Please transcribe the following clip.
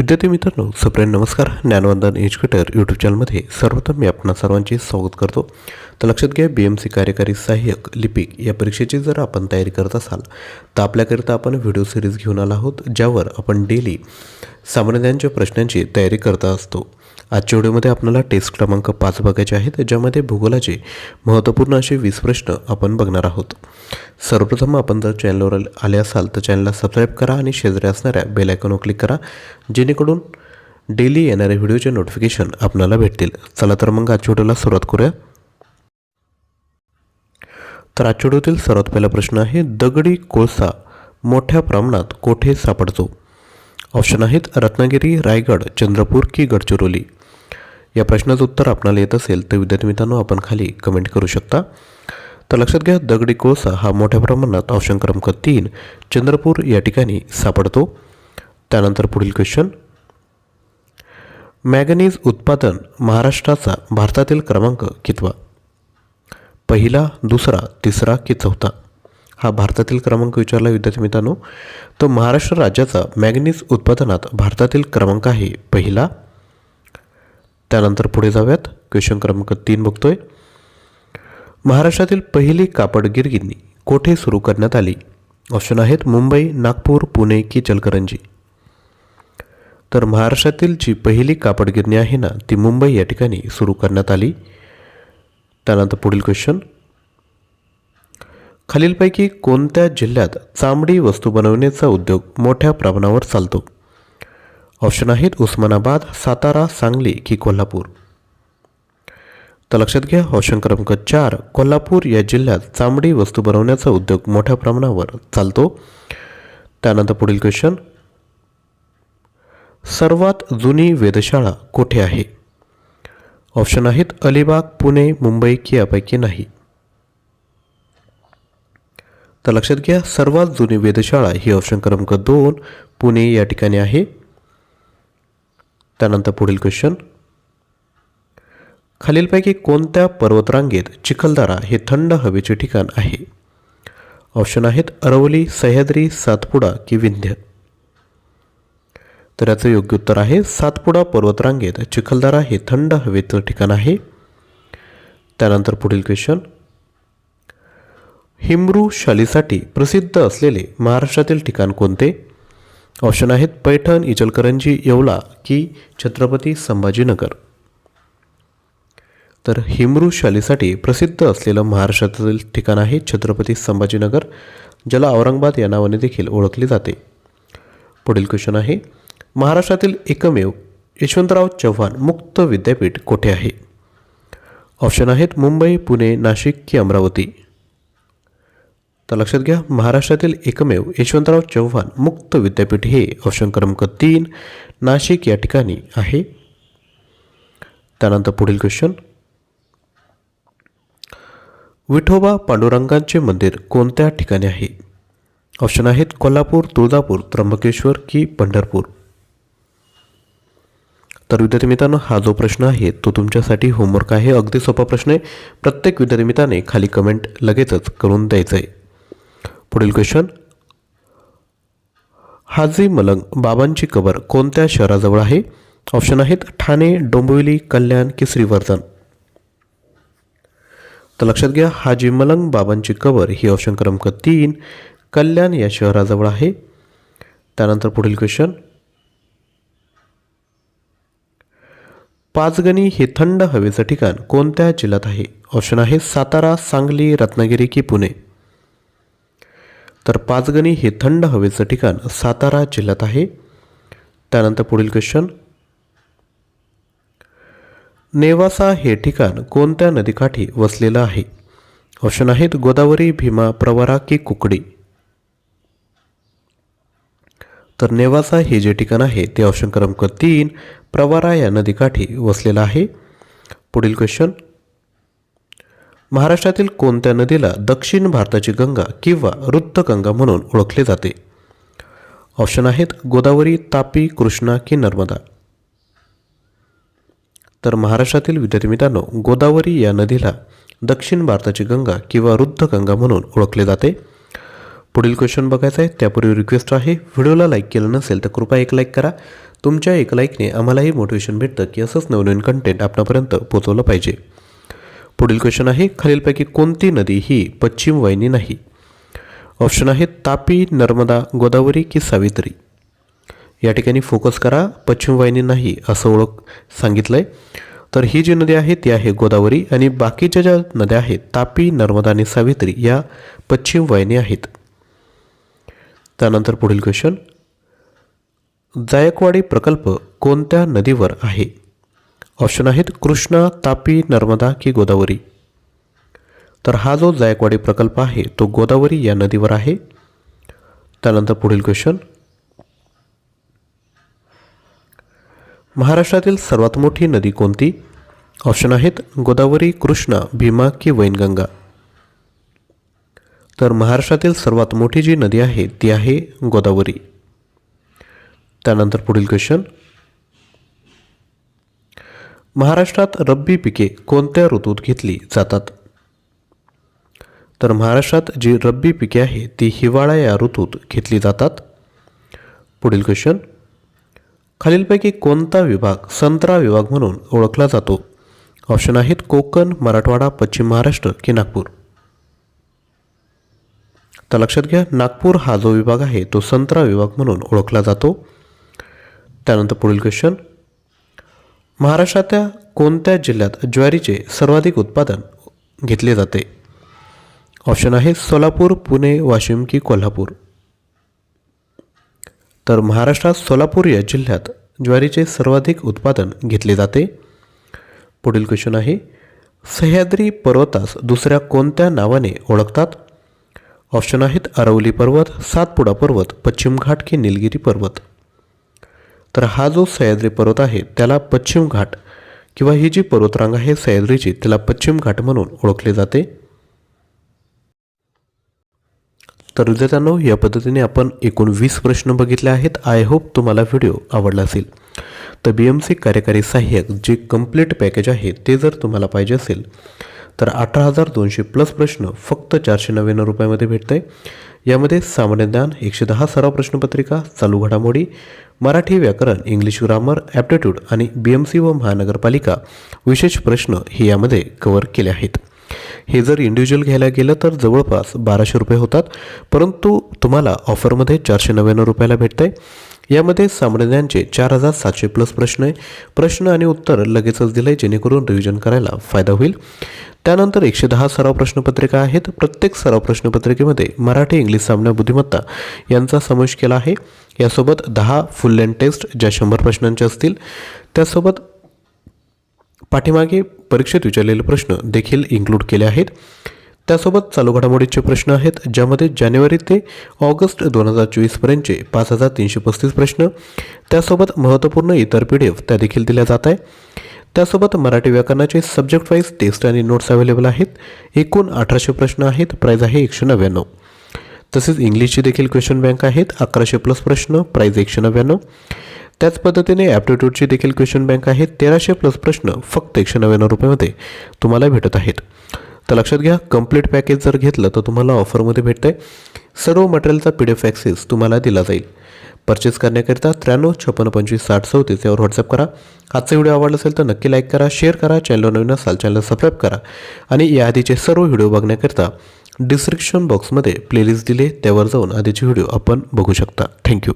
विद्यार्थी मित्रांनो सप्रेम नमस्कार. ज्ञानवंदन एज्युकेटर यूट्यूब चॅनलमध्ये सर्वप्रथम मी आपणा सर्वांचे स्वागत करतो. तर लक्षात घ्या बी एम सी कार्यकारी सहाय्यक लिपिक या परीक्षेची जर आपण तयारी करत असाल तर आपल्याकरिता आपण व्हिडिओ सिरीज घेऊन आला आहोत ज्यावर आपण डेली सामान्य ज्ञानच्या प्रश्नांची तयारी करत असतो. आजच्या व्हिडिओमध्ये आपल्याला टेस्ट क्रमांक पाच बघायचे आहेत. ज्यामध्ये भूगोलाचे महत्त्वपूर्ण असे वीस प्रश्न आपण बघणार आहोत. सर्वप्रथम आपण जर चॅनलवर आले असाल तर चॅनलला सबस्क्राईब करा आणि शेजारी असणाऱ्या बेल आयकॉनवर क्लिक करा जेणेकरून डेली येणाऱ्या व्हिडिओचे नोटिफिकेशन आपल्याला भेटतील. चला तर मग आजच्या व्हिडिओला सुरुवात करूया. तर आजच्या व्हिडिओतील सर्वात पहिला प्रश्न आहे दगडी कोळसा मोठ्या प्रमाणात कोठे सापडतो? ऑप्शन आहेत रत्नागिरी रायगड चंद्रपूर की गडचिरोली. या प्रश्नाचं उत्तर आपणाला येत असेल तर विद्यार्थी मित्रांनो आपण खाली कमेंट करू शकता. तर लक्षात घ्या दगडी कोळसा हा मोठ्या प्रमाणात ऑप्शन क्रमांक तीन चंद्रपूर या ठिकाणी सापडतो. त्यानंतर पुढील क्वेश्चन मॅगनीज उत्पादन महाराष्ट्राचा भारतातील क्रमांक कितवा? पहिला दुसरा तिसरा की चौथा? हा भारतातील क्रमांक विचारला विद्यार्थी मित्रांनो. तर महाराष्ट्र राज्याचा मॅग्नीज उत्पादनात भारतातील क्रमांक आहे. पहिला. त्यानंतर पुढे जाऊयात. क्वेश्चन क्रमांक तीन बघतोय. महाराष्ट्रातील पहिली कापड गिरगिरणी कोठे सुरू करण्यात आली? ऑप्शन आहेत मुंबई नागपूर पुणे की जलकरंजी. तर महाराष्ट्रातील जी पहिली कापड गिरणी आहे ना ती मुंबई या ठिकाणी सुरू करण्यात आली. त्यानंतर पुढील क्वेश्चन. खालीलपैकी कोणत्या जिल्ह्यात चामडी वस्तू बनवण्याचा उद्योग मोठ्या प्रमाणावर चालतो? ऑप्शन आहेत उस्मानाबाद सातारा सांगली की कोल्हापूर. तर लक्षात घ्या ऑप्शन क्रमांक चार कोल्हापूर या जिल्ह्यात चामडी वस्तू बनवण्याचा उद्योग मोठ्या प्रमाणावर चालतो. त्यानंतर पुढील क्वेश्चन सर्वात जुनी वेधशाळा कोठे आहे? ऑप्शन आहेत अलिबाग पुणे मुंबई की यापैकी नाही. तर लक्षात घ्या सर्वात जुनी वेधशाळा ही ऑप्शन क्रमांक दोन पुणे या ठिकाणी आहे. त्यानंतर पुढील क्वेश्चन खालीलपैकी कोणत्या पर्वतरांगेत चिखलदरा हे थंड हवेचे ठिकाण आहे? ऑप्शन आहेत अरवली सह्याद्री सातपुडा की विंध्य. तर याचं योग्य उत्तर आहे सातपुडा पर्वतरांगेत चिखलदरा हे थंड हवेचं ठिकाण आहे. त्यानंतर पुढील क्वेश्चन हिमरू शालीसाठी प्रसिद्ध असलेले महाराष्ट्रातील ठिकाण कोणते? ऑप्शन आहेत पैठण इचलकरंजी येवला की छत्रपती संभाजीनगर. तर हिमरू शालीसाठी प्रसिद्ध असलेलं महाराष्ट्रातील ठिकाण आहे छत्रपती संभाजीनगर ज्याला औरंगाबाद या नावाने देखील ओळखले जाते. पुढील क्वेश्चन आहे महाराष्ट्रातील एकमेव यशवंतराव चव्हाण मुक्त विद्यापीठ कोठे आहे? ऑप्शन आहेत मुंबई पुणे नाशिक की अमरावती. तर लक्षात घ्या महाराष्ट्रातील एकमेव यशवंतराव चव्हाण मुक्त विद्यापीठ हे ऑप्शन क्रमांक तीन नाशिक या ठिकाणी आहे. त्यानंतर पुढील क्वेश्चन विठोबा पांडुरंगांचे मंदिर कोणत्या ठिकाणी आहे? ऑप्शन आहेत कोल्हापूर तुळजापूर त्र्यंबकेश्वर की पंढरपूर. तर विद्यार्थी मित्रांनो हा जो प्रश्न आहे तो तुमच्यासाठी होमवर्क आहे. अगदी सोपा प्रश्न आहे. प्रत्येक विद्यार्थी मित्राने खाली कमेंट लगेचच करून द्यायचं आहे पुढील क्वेश्चन हाजी मलंग बाबांची कबर कोणत्या शहराजवळ आहे? ऑप्शन आहेत ठाणे डोंबिवली कल्याण की श्रीवर्धन तर लक्षात घ्या हाजी मलंग बाबांची कबर ही ऑप्शन क्रमांक तीन कल्याण या शहराजवळ आहे. त्यानंतर पुढील क्वेश्चन पाचगणी हे थंड हवेचं ठिकाण कोणत्या जिल्ह्यात आहे? ऑप्शन आहे सातारा सांगली रत्नागिरी की पुणे. तर पाचगणी हे थंड हवेचं ठिकाण सातारा जिल्ह्यात आहे. त्यानंतर पुढील क्वेश्चन नेवासा हे ठिकाण कोणत्या नदीकाठी वसलेलं आहे? ऑप्शन आहेत गोदावरी भीमा प्रवरा की कुकडी. तर नेवासा हे जे ठिकाण आहे ते ऑप्शन क्रमांक तीन प्रवारा या नदीकाठी वसलेलं आहे. पुढील क्वेश्चन महाराष्ट्रातील कोणत्या नदीला दक्षिण भारताची गंगा किंवा वृत्तगंगा म्हणून ओळखले जाते? ऑप्शन आहेत गोदावरी तापी कृष्णा की नर्मदा. तर महाराष्ट्रातील विद्यार्थी मित्रांनो गोदावरी या नदीला दक्षिण भारताची गंगा किंवा वृद्धगंगा म्हणून ओळखले जाते. पुढील क्वेश्चन बघायचा आहे त्यापूर्वी रिक्वेस्ट आहे व्हिडिओला लाईक केलं नसेल तर कृपया एक लाईक करा. तुमच्या एक लाईकने आम्हालाही मोटिवेशन भेटतं की असंच नवनवीन कंटेंट आपणापर्यंत पोचवलं पाहिजे. पुढील क्वेश्चन आहे खालीलपैकी कोणती नदी ही पश्चिम वाहिनी नाही? ऑप्शन आहे तापी नर्मदा गोदावरी की सावित्री. या ठिकाणी फोकस करा पश्चिम वाहिनी नाही असं ओळख सांगितलं आहे तर ही जी नदी आहे ती आहे गोदावरी आणि बाकीच्या ज्या नद्या आहेत तापी नर्मदा आणि सावित्री या पश्चिम वाहिनी आहेत. त्यानंतर पुढील क्वेश्चन जायकवाडी प्रकल्प कोणत्या नदीवर आहे? ऑप्शन आहेत कृष्णा तापी नर्मदा की गोदावरी. तर हा जो जायकवाडी प्रकल्प आहे तो गोदावरी या नदीवर आहे. त्यानंतर पुढील क्वेश्चन महाराष्ट्रातील सर्वात मोठी नदी कोणती? ऑप्शन आहेत गोदावरी कृष्णा भीमा की वैनगंगा. तर महाराष्ट्रातील सर्वात मोठी जी नदी आहे ती आहे गोदावरी. त्यानंतर पुढील क्वेश्चन महाराष्ट्रात रब्बी पिके कोणत्या ऋतूत घेतली जातात? तर महाराष्ट्रात जी रब्बी पिके आहे ती हिवाळा या ऋतूत घेतली जातात. पुढील क्वेश्चन खालीलपैकी कोणता विभाग संत्रा विभाग म्हणून ओळखला जातो? ऑप्शन आहेत कोकण मराठवाडा पश्चिम महाराष्ट्र की नागपूर. तर लक्षात घ्या नागपूर हा जो विभाग आहे तो संत्रा विभाग म्हणून ओळखला जातो. त्यानंतर पुढील क्वेश्चन महाराष्ट्रातल्या कोणत्या जिल्ह्यात ज्वारीचे सर्वाधिक उत्पादन घेतले जाते? ऑप्शन आहे सोलापूर पुणे वाशिम की कोल्हापूर. तर महाराष्ट्रात सोलापूर या जिल्ह्यात ज्वारीचे सर्वाधिक उत्पादन घेतले जाते. पुढील क्वेश्चन आहे सह्याद्री पर्वतास दुसऱ्या कोणत्या नावाने ओळखतात? ऑप्शन आहेत अरवली पर्वत सातपुडा पर्वत पश्चिम घाट की निलगिरी पर्वत. तर हा जो सह्याद्री पर्वत आहे त्याला पश्चिम घाट किंवा ही जी पर्वतरांग आहे सह्याद्रीची त्याला पश्चिम घाट म्हणून ओळखले जाते. तर विद्यार्थ्यांनो या पद्धतीने आपण एकूण वीस प्रश्न बघितले आहेत. आय होप तुम्हाला व्हिडिओ आवडला असेल. तर बी एम सी कार्यकारी सहाय्यक जे कंप्लीट पॅकेज आहे ते जर तुम्हाला पाहिजे असेल तर अठरा हजार दोनशे प्लस प्रश्न फक्त चारशे नव्याण्णव रुपयामध्ये भेटत आहे यामध्ये सामान्य ज्ञान एकशे दहा सराव प्रश्नपत्रिका चालू घडामोडी मराठी व्याकरण इंग्लिश ग्रामर ॲप्टिट्यूड आणि बी एम सी व महानगरपालिका विशेष प्रश्न हे यामध्ये कव्हर केले आहेत. हे जर इंडिव्हिज्युअल घ्यायला गेलं तर जवळपास बाराशे रुपये होतात. परंतु तुम्हाला ऑफरमध्ये चारशे नव्याण्णव रुपयाला भेटतं आहे यामध्ये सामान्यांचे चार हजार सातशे प्लस प्रश्न आहे. प्रश्न आणि उत्तर लगेचच दिलं आहे जेणेकरून रिव्हिजन करायला फायदा होईल. त्यानंतर एकशे दहा सराव प्रश्नपत्रिका आहेत. प्रत्येक सराव प्रश्नपत्रिकेमध्ये मराठी इंग्लिश सामना बुद्धिमत्ता यांचा समावेश केला आहे. यासोबत दहा फुल लँड टेस्ट ज्या शंभर प्रश्नांच्या असतील त्यासोबत पाठीमागे परीक्षेत विचारलेले प्रश्न देखील इन्क्लूड केले आहेत. त्यासोबत चालू घडामोडीचे प्रश्न आहेत ज्यामध्ये जानेवारी ते ऑगस्ट दोन हजार चोवीसपर्यंतचे पाच हजार तीनशे पस्तीस प्रश्न त्यासोबत महत्त्वपूर्ण इतर पी डी एफ त्या देखील दिल्या जात आहे त्यासोबत मराठी व्याकरणाचे सब्जेक्ट वाईज टेस्ट आणि नोट्स अवेलेबल आहेत. एकूण अठराशे प्रश्न आहेत प्राईज आहे एकशे नव्याण्णव. तसेच इंग्लिशची देखील क्वेश्चन बँक आहेत. अकराशे प्लस प्रश्न प्राईज एकशे नव्याण्णव. त्याच पद्धतीने ॲप्टिट्यूडची देखील क्वेश्चन बँक आहे तेराशे प्लस प्रश्न फक्त एकशे नव्याण्णव रुपयामध्ये तुम्हाला भेटत आहेत. तर लक्षात घ्या कंप्लीट पॅकेज जर घेतलं तर तुम्हाला ऑफरमध्ये भेटतं आहे सर्व मटेरियलचा पी डी एफ ॲक्सेस तुम्हाला दिला जाईल. परचेस करण्याकरिता त्र्याण्णव छप्पन्न पंचवीस साठ चौतीस यावर व्हॉट्सअप करा. आजचा व्हिडिओ आवडला असेल तर नक्की लाईक करा शेअर करा चॅनल नवीन असाल चॅनल सबस्क्राईब करा. आणि याआधीचे सर्व व्हिडिओ बघण्याकरिता डिस्क्रिप्शन बॉक्समध्ये प्लेलिस्ट दिले त्यावर जाऊन आधीचे व्हिडिओ आपण बघू शकता. थँक्यू